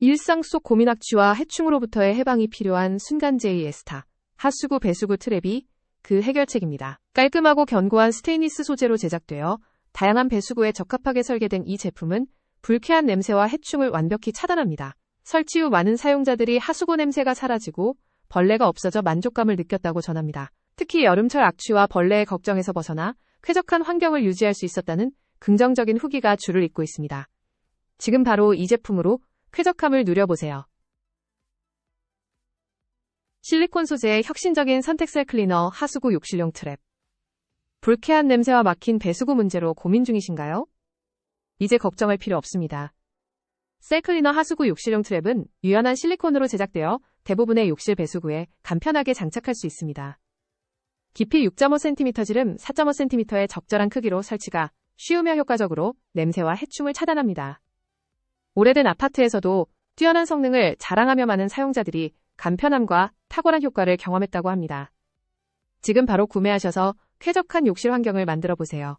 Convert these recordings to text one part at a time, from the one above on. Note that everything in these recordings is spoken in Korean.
일상 속 고민악취와 해충으로부터의 해방이 필요한 순간제의 에스타, 하수구 배수구 트랩이 그 해결책입니다. 깔끔하고 견고한 스테인리스 소재로 제작되어 다양한 배수구에 적합하게 설계된 이 제품은 불쾌한 냄새와 해충을 완벽히 차단합니다. 설치 후 많은 사용자들이 하수구 냄새가 사라지고 벌레가 없어져 만족감을 느꼈다고 전합니다. 특히 여름철 악취와 벌레의 걱정에서 벗어나 쾌적한 환경을 유지할 수 있었다는 긍정적인 후기가 줄을 잇고 있습니다. 지금 바로 이 제품으로 쾌적함을 누려보세요. 실리콘 소재의 혁신적인 선택셀 클리너 하수구 욕실용 트랩. 불쾌한 냄새와 막힌 배수구 문제로 고민 중이신가요? 이제 걱정할 필요 없습니다. 셀 클리너 하수구 욕실용 트랩은 유연한 실리콘으로 제작되어 대부분의 욕실 배수구에 간편하게 장착할 수 있습니다. 깊이 6.5cm 지름 4.5cm의 적절한 크기로 설치가 쉬우며 효과적으로 냄새와 해충을 차단합니다. 오래된 아파트에서도 뛰어난 성능을 자랑하며 많은 사용자들이 간편함과 탁월한 효과를 경험했다고 합니다. 지금 바로 구매하셔서 쾌적한 욕실 환경을 만들어 보세요.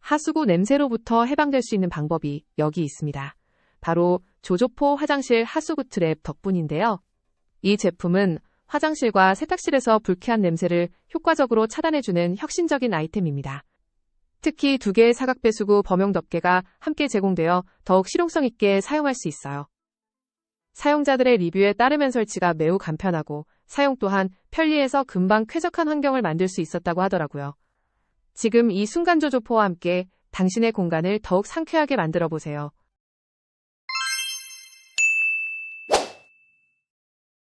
하수구 냄새로부터 해방될 수 있는 방법이 여기 있습니다. 바로 조조포 화장실 하수구 트랩 덕분인데요. 이 제품은 화장실과 세탁실에서 불쾌한 냄새를 효과적으로 차단해주는 혁신적인 아이템입니다. 특히 두 개의 사각 배수구 범용 덮개가 함께 제공되어 더욱 실용성 있게 사용할 수 있어요. 사용자들의 리뷰에 따르면 설치가 매우 간편하고 사용 또한 편리해서 금방 쾌적한 환경을 만들 수 있었다고 하더라고요. 지금 이 순간 조조포와 함께 당신의 공간을 더욱 상쾌하게 만들어 보세요.